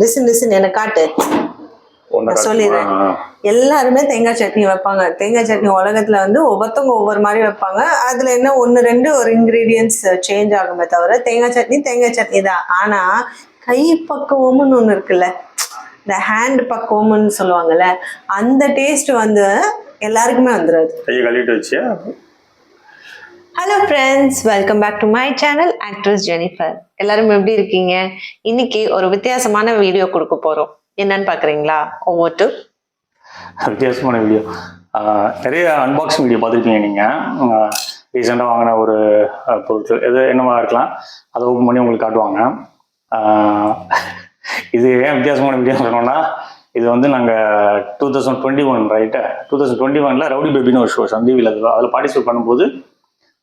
Listen listen எனக்கு காட்டு. சொல்லிடுறேன்? எல்லாருமே தேங்காய் சட்னி வைப்பாங்க. தேங்காய் சட்னி உலகத்துல வந்து ஒவ்வொருத்தவங்க ஒவ்வொரு மாதிரி வைப்பாங்க. அதுல என்ன ஒன்னு ரெண்டு ஒரு இன்கிரீடியன்ஸ் சேஞ்ச் ஆகுமே தவிர தேங்காய் சட்னி தேங்காய் சட்னி தான். ஆனா கை பக்குவம்னு ஒண்ணு இருக்குல்ல. இந்த ஹேண்ட் பக்குவம்னு சொல்லுவாங்கல்ல. அந்த டேஸ்ட் வந்து எல்லாருக்குமே வந்துடாது கையை கழுவிட்டு வச்சு hello friends welcome back to my channel actress Jennifer எல்லாரும் எப்படி இருக்கீங்க? இன்னைக்கு ஒரு வித்தியாசமான வீடியோ கொடுக்க போறோம். என்னன்னு பாக்குறீங்களா ஒவ்வொரு வித்தியாசமான வீடியோ நிறைய அன்பாக்சிங் வீடியோ பார்த்துருக்கீங்க நீங்கள் ரீசெண்டாக வாங்கின ஒரு பொருட்கள். எது என்னமா இருக்கலாம்? அதை ஓப்பன் பண்ணி உங்களுக்கு காட்டுவாங்க. இது ஏன் வித்தியாசமான வீடியோ சொல்லணும்னா இது வந்து நாங்கள் two thousand twenty one right two thousand twenty ஒனில் ரவுடி பேபின்னு ஒரு ஷோ சன் அதில் பார்ட்டிசிபேட் பண்ணும்போது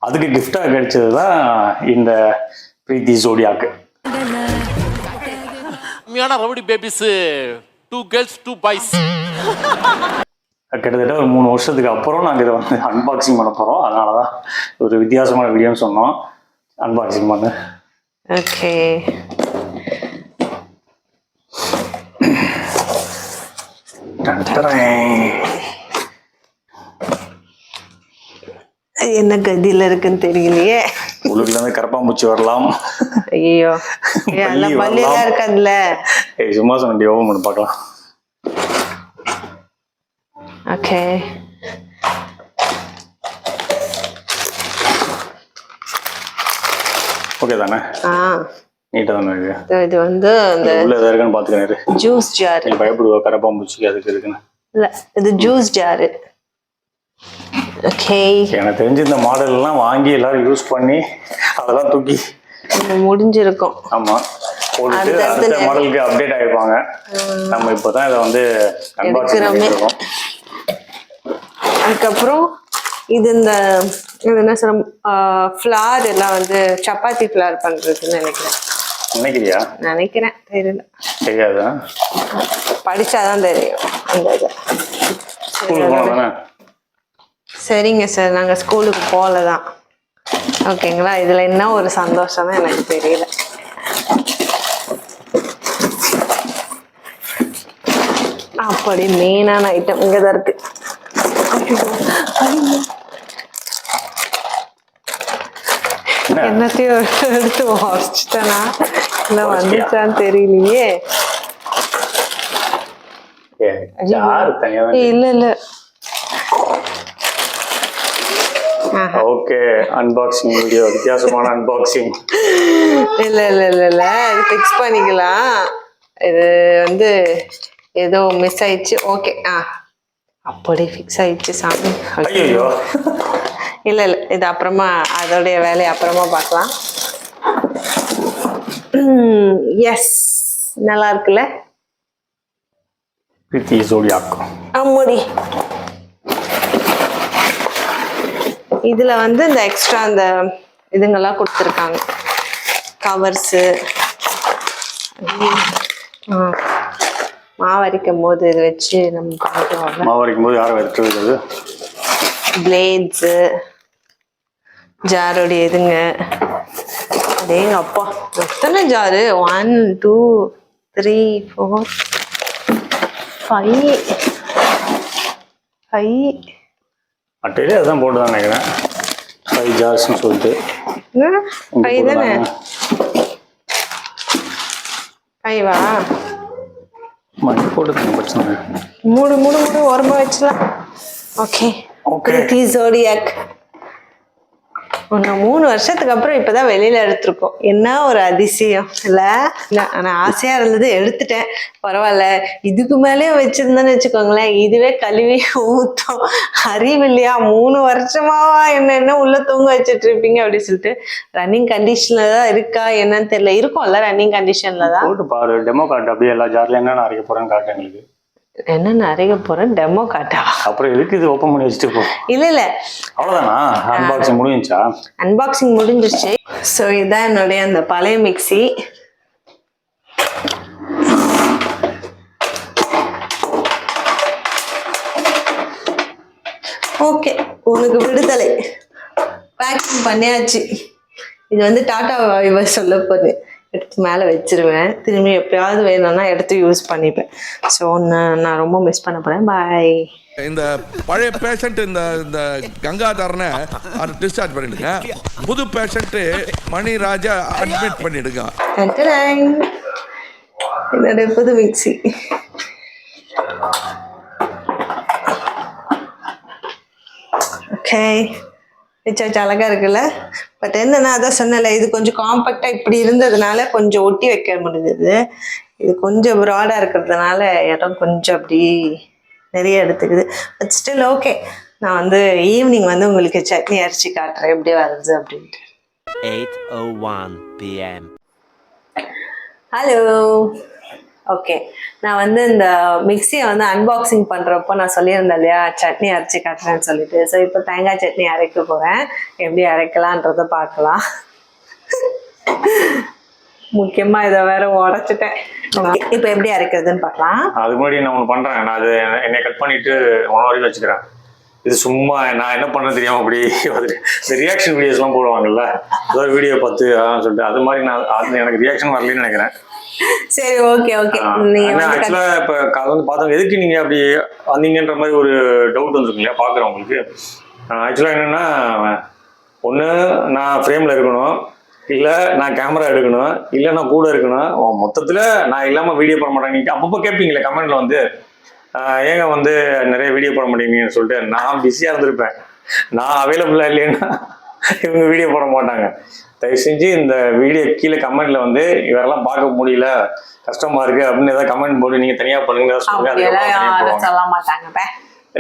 அதுக்கு கிஃப்டாக கிடைச்சது தான் இந்த பிரீத்தி ஜோடியாக்கு. உண்மையான rowdy babies two girls two boys கிட்டத்தட்ட ஒரு மூணு வருஷத்துக்கு அப்புறம் நாங்கள் இதை வந்து அன்பாக்சிங் பண்ண போகிறோம் அதனால தான் ஒரு வித்தியாசமான வீடியோன்னு சொன்னோம். அன்பாக்சிங் பண்ணு. ஓகே டன் என்ன கதியில இருக்குன்னு தெரியலையே. உள்ளுக்குள்ள இருந்து கரப்பாம்பூச்சி வரலாம். ஐயோ எல்லாம் பள்ளியெல்லாம். இருக்காதுல்ல ஏய் சும்மா சொன்னி ஓபன் பண்ணி பார்க்கலாம். ஓகே ஓகே தானே? ஆ. நீட்டாக தானே இருக்கு. இது- வந்து அந்த உள்ள இருக்கான்னு பார்த்துக்கிறேன் ஜூஸ் ஜார் பயப்படுவா கரப்பாம்பூச்சிக்கு அதுக்கு இருக்குன்னு இல்ல இது ஜூஸ் ஜாரு ஓகே எனக்கு தெரிஞ்சு இந்த மாடல் எல்லாம் வாங்கி எல்லாரும் யூஸ் பண்ணி அதெல்லாம் தூக்கி முடிஞ்சிருக்கும். ஆமா. போட்டுட்டு அடுத்த மாடலுக்கு அப்டேட் ஆயிருப்பாங்க. நம்ம இப்போதான் இதை வந்து அதுக்கப்புறம் இது இந்த இது என்ன சொல்ல ஃப்ளார் எல்லாம் வந்து சப்பாத்தி ஃப்ளார் பண்றதுன்னு நினைக்கிறேன். நினைக்கிறியா? நினைக்கிறேன். தெரியல. தெரியாதா? படிச்சாதான் தெரியும். அந்த இது. சரிங்க சார் நாங்க ஸ்கூலுக்கு போகல தான் ஓகேங்களா இதுல என்ன ஒரு சந்தோஷம் எனக்கு தெரியல. அப்படி மெயினான ஐட்டம் இங்க தான் இருக்கு. என்னத்தையும் எடுத்து வாசிச்சிட்டனா இல்ல வந்துச்சான்னு தெரியலையே. இல்ல இல்ல. ஓகே அன்பாக்சிங் வீடியோ வித்தியாசமான அன்பாக்சிங் இல்ல இல்ல இல்ல இல்ல. இது ஃபிக்ஸ் பண்ணிக்கலாம். இது வந்து ஏதோ மிஸ் ஆயிடுச்சு. ஓகே ஆ. அப்படி ஃபிக்ஸ் ஆயிடுச்சு சாமி. ஐயோ இல்ல இல்ல. இது அப்புறமா அதோடைய வேலையை அப்புறமா பார்க்கலாம். எஸ் நல்லா இருக்குல்ல? பிரீத்தி ஜோடியாக்கும். அம்முடி இதுல வந்து இந்த எக்ஸ்ட்ரா அந்த இதுங்கெல்லாம் கொடுத்துருக்காங்க. கவர்ஸு மாவரிக்கும் போது இது வச்சு நம்ம பண்ணிக்குவோம்ல மாவு அரைக்கும் போது யாரும் எடுத்து வைக்கிறது பிளேட்ஸு ஜாரோடைய இதுங்க. அதேங்க அப்பா எத்தனை jar one two three four five five அட்டையிலே அதான் போட்டு தான் நினைக்கிறேன் ஃபைவ் ஜார்ஸ்னு சொல்லிட்டு. ஃபைவ் தானே. ஃபைவா மணி போட்டு பிரச்சனை. மூடு மூடு மூடு ஓரமா வச்சுலாம் ஓகே Okay. பிரீத்தி ஜோடியாக் ஒன்று மூணு வருஷத்துக்கு அப்புறம் இப்பதான் வெளியில எடுத்திருக்கோம். என்ன ஒரு அதிசயம் இல்ல? இல்லை ஆனா ஆசையா இருந்தது எடுத்துட்டேன். பரவாயில்ல. இதுக்கு மேலேயும் வச்சிருந்தேன்னு வச்சுக்கோங்களேன். இதுவே கழுவி ஊத்தம். அறிவு இல்லையா? மூணு வருஷமாவா என்ன என்ன உள்ள தூங்க வச்சிட்டு இருப்பீங்க அப்படின்னு சொல்லிட்டு. ரன்னிங் கண்டிஷன்ல தான் இருக்கா என்னன்னு தெரியல. இருக்கும்ல ரன்னிங் கண்டிஷன்ல தான்? போட்டு பாரு டெமோ கார்டு அப்படியே எல்லா ஜார்ல என்னென்ன அரைக்க போறேன்னு காட்டு எங்களுக்கு. என்ன அரைக்க போறேன்? டெமோ காட்டாவா அப்புறம் எதுக்கு இது ஓப்பன் பண்ணி வச்சுட்டு போ? இல்ல இல்ல. அவ்வளோதானா அன்பாக்சிங் முடிஞ்சுச்சா? அன்பாக்சிங் முடிஞ்சிருச்சு. ஸோ இதுதான் என்னுடைய அந்த பழைய மிக்ஸி ஓகே உனக்கு விடுதலை. பேக்கிங் பண்ணியாச்சு. இது வந்து டாடா இவர் சொல்ல போகுது. எடுத்து மேலே வச்சிருவேன். திரும்பி எப்பயாவது வேணும்னா எடுத்து யூஸ் பண்ணிப்பேன். ஸோ நான் நான் ரொம்ப மிஸ் பண்ண போகிறேன் பாய் இந்த பழைய பேஷண்ட் இந்த இந்த கங்காதரனை டிஸ்சார்ஜ் பண்ணிடுங்க. புது பேஷண்ட் மணிராஜா அட்மிட் பண்ணிடுங்க. என்னுடைய புது மிக்சி ஓகே வச்சாச்சு அழகா இருக்குல்ல? பட் என்னன்னா அதான் சொன்னல இது கொஞ்சம் காம்பேக்டா இப்படி இருந்ததுனால கொஞ்சம் ஒட்டி வைக்க முடிஞ்சது. இது கொஞ்சம் ப்ராடா இருக்கிறதுனால இடம் கொஞ்சம் அப்படி நிறைய எடுத்துக்குது. பட் ஸ்டில் ஓகே நான் வந்து ஈவினிங் வந்து உங்களுக்கு சட்னி அரைச்சி காட்டுறேன். எப்படி வருது அப்படின்ட்டு. 8:01 p.m. ஹலோ ஓகே நான் வந்து இந்த மிக்சியை வந்து அன்பாக்சிங் பண்ணுறப்போ நான் சொல்லியிருந்தேன் இல்லையா சட்னி அரைச்சி காட்டுறேன்னு சொல்லிட்டு. ஸோ இப்போ தேங்காய் சட்னி அரைக்க போகிறேன் எப்படி அரைக்கலான்றத பார்க்கலாம். முக்கியமாக இதை வேற உடச்சிட்டேன். இப்போ எப்படி அரைக்கிறதுன்னு பார்க்கலாம். அதுக்கு முன்னாடி நான் ஒன்று பண்ணுறேன் நான் அது என்னை கட் பண்ணிட்டு ஒன் வரைக்கும் வச்சுக்கிறேன். இது சும்மா நான் என்ன பண்ண தெரியாம அப்படி இந்த ரியாக்ஷன் வீடியோஸ்லாம் போடுவாங்கல்ல ஏதோ ஒரு வீடியோ பார்த்து அதான் சொல்லிட்டு. அது மாதிரி நான் அது எனக்கு ரியாக்ஷன் வரலன்னு நினைக்கிறேன். சரி ஓகே ஓகே கட்- ஆக்சுவலாக இப்போ காலை வந்து எதுக்கு நீங்கள் அப்படி வந்தீங்கன்ற மாதிரி ஒரு டவுட் வந்துருக்கு இல்லையா பார்க்குறவங்களுக்கு ஆக்சுவலாக என்னென்னா ஒன்று நான் ஃப்ரேமில் இருக்கணும். இல்லை நான் கேமரா எடுக்கணும். இல்லை நான் கூட இருக்கணும். மொத்தத்தில் நான் இல்லாமல் வீடியோ போட மாட்டேன். நீங்கள் அப்பப்போ கேட்பீங்களே கமெண்ட்ல வந்து. ஏங்க வந்து நிறைய வீடியோ போட மாட்டேங்கன்னு சொல்லிட்டு நான் பிஸியாக இருந்திருப்பேன். நான் அவைலபிளாக இல்லைன்னா இவங்க வீடியோ போட மாட்டாங்க. தயவு செஞ்சு இந்த வீடியோ கீழே கமெண்ட்ல வந்து இவரெல்லாம் பார்க்க முடியல. கஷ்டமா இருக்கு அப்படின்னு ஏதாவது கமெண்ட் போட்டு நீங்க தனியா பண்ணுங்க சொல்லுங்க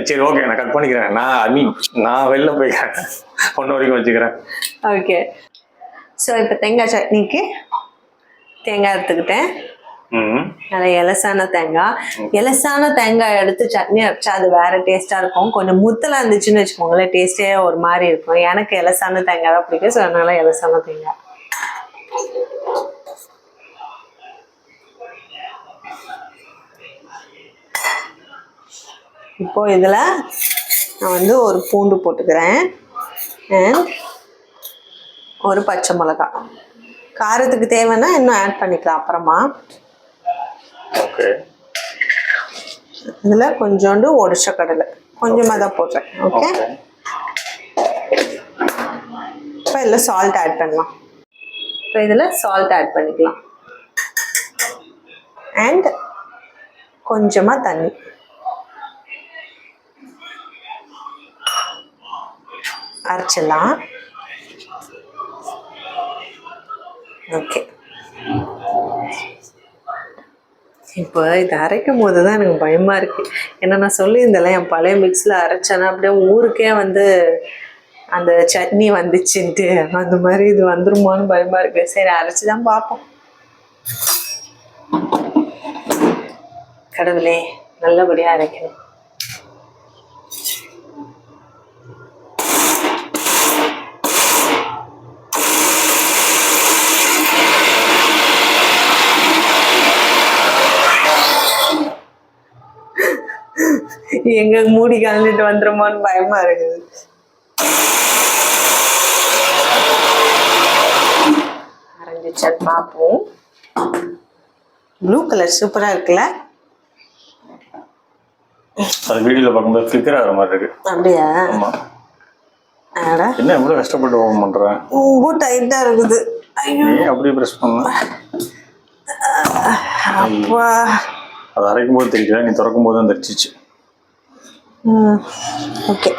சரி ஓகே நான் கட் பண்ணிக்கிறேன். நான் ஐ மீன் நான் வெளில போய்க்கிறேன் ஒன்று வரைக்கும் வச்சுக்கிறேன். ஓகே ஸோ இப்போ தேங்காய் சட்னிக்கு தேங்காய் எடுத்துக்கிட்டேன். நல்ல எலசான தேங்காய் எலசான தேங்காய் எடுத்து சட்னி அரைச்சா அது வேற டேஸ்டா இருக்கும். கொஞ்சம் முத்தலா இருந்துச்சுன்னு வச்சுக்கோங்களேன் டேஸ்டே ஒரு மாதிரி இருக்கும். எனக்கு எலசான தேங்காய் தான் பிடிக்கும். ஸோ அதனால எலசான தேங்காய். இப்போ இதுல நான் வந்து ஒரு பூண்டு போட்டுக்கிறேன். அண்ட் ஒரு பச்சை மிளகாய். காரத்துக்கு தேவைன்னா இன்னும் ஆட் பண்ணிக்கலாம் அப்புறமா. ஓகே இதில் கொஞ்சோண்டு ஒடிச்ச கடலை. கொஞ்சமாக தான் போடுறேன் ஓகே ஓகே இப்போ இதில் சால்ட் ஆட் பண்ணலாம். இப்போ இதில் சால்ட் ஆட் பண்ணிக்கலாம். அண்ட் கொஞ்சமாக தண்ணி. அரைச்சிடலாம். ஓகே இப்போ இதை அரைக்கும் போது தான் எனக்கு பயமாக இருக்கு. ஏன்னா நான் சொல்லியிருந்தேன் என் பழைய மிக்ஸில் அரைச்சேன்னா அப்படியே ஊருக்கே வந்து அந்த சட்னி வந்துச்சுன்ட்டு அந்த மாதிரி இது வந்துருமான்னு பயமாக இருக்கு. சரி அரைச்சி தான் பார்ப்போம். கடவுளே நல்லபடியாக அரைக்கணும். எங்க மூடி கலந்துட்டு வந்துருமோன்னு பயமா இருக்குது. அரைஞ்சிச்சான்னு பார்ப்போம் ப்ளூ கலர் சூப்பரா இருக்குல்ல? அது வீடியோல பார்க்கும்போது ஃபிளிக்கர் ஆகிற மாதிரி இருக்கு. அப்படியா? ஆமா. அட என்ன இவ்வளோ கஷ்டப்பட்டு ஓப்பன் பண்றேன் ரொம்ப டைட்டா இருக்குது. ஐயோ. நீ அப்படி ப்ரெஸ் பண்ண? அப்பா. அது அரைக்கும் போது தெரியல நீ திறக்கும் போது தான் தெரிச்சிச்சு ஓகே.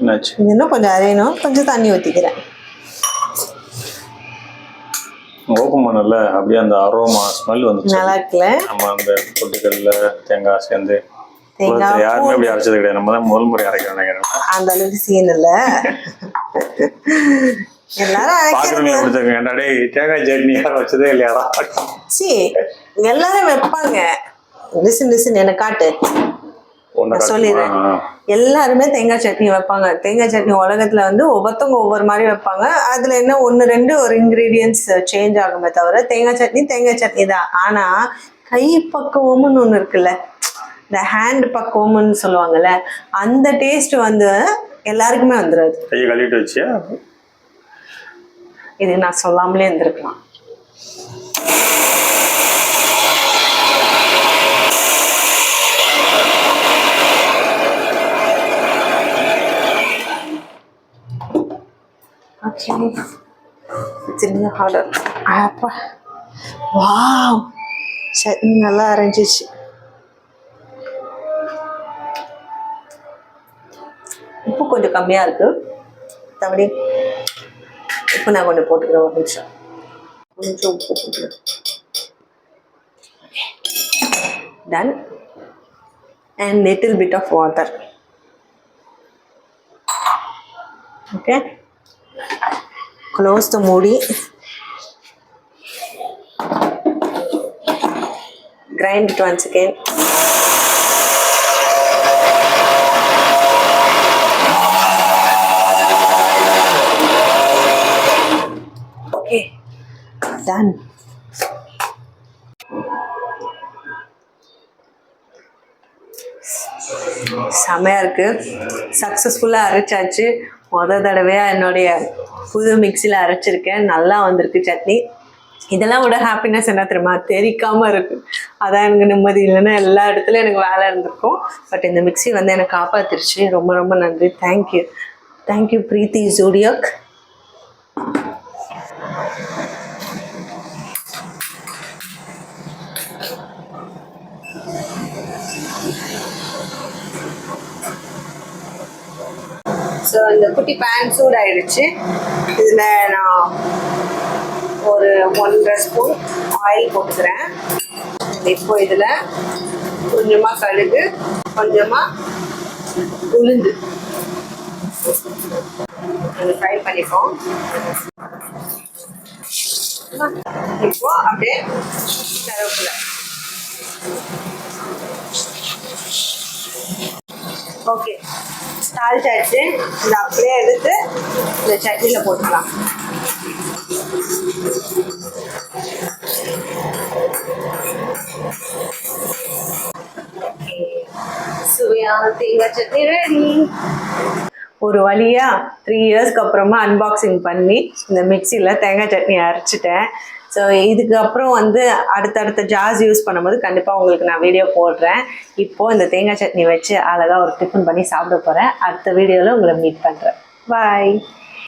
என்னாச்சு? இது இன்னும் கொஞ்சம் அரையணும். கொஞ்சம் தண்ணி ஊற்றிக்கிறேன் ஓப்பன் பண்ணல. அப்படியே அந்த அரோமா ஸ்மெல் வந்துச்சு. நல்லா இருக்குல்ல நம்ம அந்த பொட்டுக்கல்ல தேங்காய் சேர்ந்து யாருமே அப்படி அரைச்சது கிடையாது. நம்ம தான் முதல் முறை அரைக்கிறோம் நினைக்கிறேன். அந்த அளவுக்கு சீன் இல்ல. எல்லாரும் தேங்காய் சட்னி யாரும் வச்சதே இல்லையாடா? சி எல்லாரும் வைப்பாங்க. லிசன் லிசன் எனக்கு காட்டு. சொல்லிடுறேன். எல்லாருமே தேங்காய் சட்னி வைப்பாங்க. தேங்காய் சட்னி உலகத்துல வந்து ஒவ்வொருத்தவங்க ஒவ்வொரு மாதிரி வைப்பாங்க. அதுல என்ன ஒன்று ரெண்டு ஒரு இன்கிரீடியன்ஸ் சேஞ்ச் ஆகுமே தவிர தேங்காய் சட்னி தேங்காய் சட்னி தான். ஆனா கை பக்குவம்னு ஒன்று இருக்குல்ல. இந்த ஹேண்ட் பக்குவம்னு சொல்லுவாங்கல்ல அந்த டேஸ்ட் வந்து எல்லாருக்குமே வந்துடாது கையை கழுவிட்டு வச்சியா? இது நான் சொல்லாமலே இருந்திருக்கலாம். திரும்ப ஆர்டர் அப்பா வாவ் சட்னி நல்லா அரைஞ்சிச்சு உப்பு கொஞ்சம் கம்மியாக இருக்கு மற்றபடி உப்பு நான் கொஞ்சம் போட்டுக்கிறேன் ஒரு நிமிஷம் கொஞ்சம் உப்பு போட்டுக்கிறேன் done and little bit of water okay close the மூடி grind it once again okay done செமையா இருக்கு சக்ஸஸ்ஃபுல்லாக அரைச்சாச்சு முத தடவையாக என்னுடைய புது மிக்சியில் அரைச்சிருக்கேன். நல்லா வந்திருக்கு சட்னி. இதெல்லாம் விட ஹாப்பினஸ் என்ன தெரியுமா? தெரிக்காமல் இருக்கு. அதான் எனக்கு நிம்மதி இல்லைன்னா எல்லா இடத்துலையும் எனக்கு வேலை இருந்திருக்கும். பட் இந்த மிக்சி வந்து எனக்கு காப்பாத்திருச்சு. ரொம்ப ரொம்ப நன்றி. Thank you thank you Preethi ஜூடியோக் so இந்த குட்டி பேன் சூடாயிடுச்சு இதில் நான் ஒரு ஒன்றரை ஸ்பூன் ஆயில் போட்டுக்கிறேன். இப்போ இதில் கொஞ்சமாக கழுகு கொஞ்சமாக உளுந்து. ஃப்ரை பண்ணிப்போம். இப்போ அப்படியே கருவேப்பிலை. ஓகே தாளிச்சாச்சு இதை அப்படியே எடுத்து இந்த சட்னியில் போட்டுக்கலாம். சுவையான தேங்காய் சட்னி ரெடி ஒரு வழியா த்ரீ இயர்ஸ்க்கு அப்புறமா அன்பாக்சிங் பண்ணி இந்த மிக்சியில் தேங்காய் சட்னி அரைச்சிட்டேன் ஸோ இதுக்கப்புறம் வந்து அடுத்தடுத்த ஜார்ஸ் யூஸ் பண்ணும்போது கண்டிப்பாக உங்களுக்கு நான் வீடியோ போடுறேன். இப்போது இந்த தேங்காய் சட்னி வச்சு அழகாக ஒரு டிஃபன் பண்ணி சாப்பிட போகிறேன் அடுத்த வீடியோவில் உங்களை மீட் பண்ணுறேன் பாய்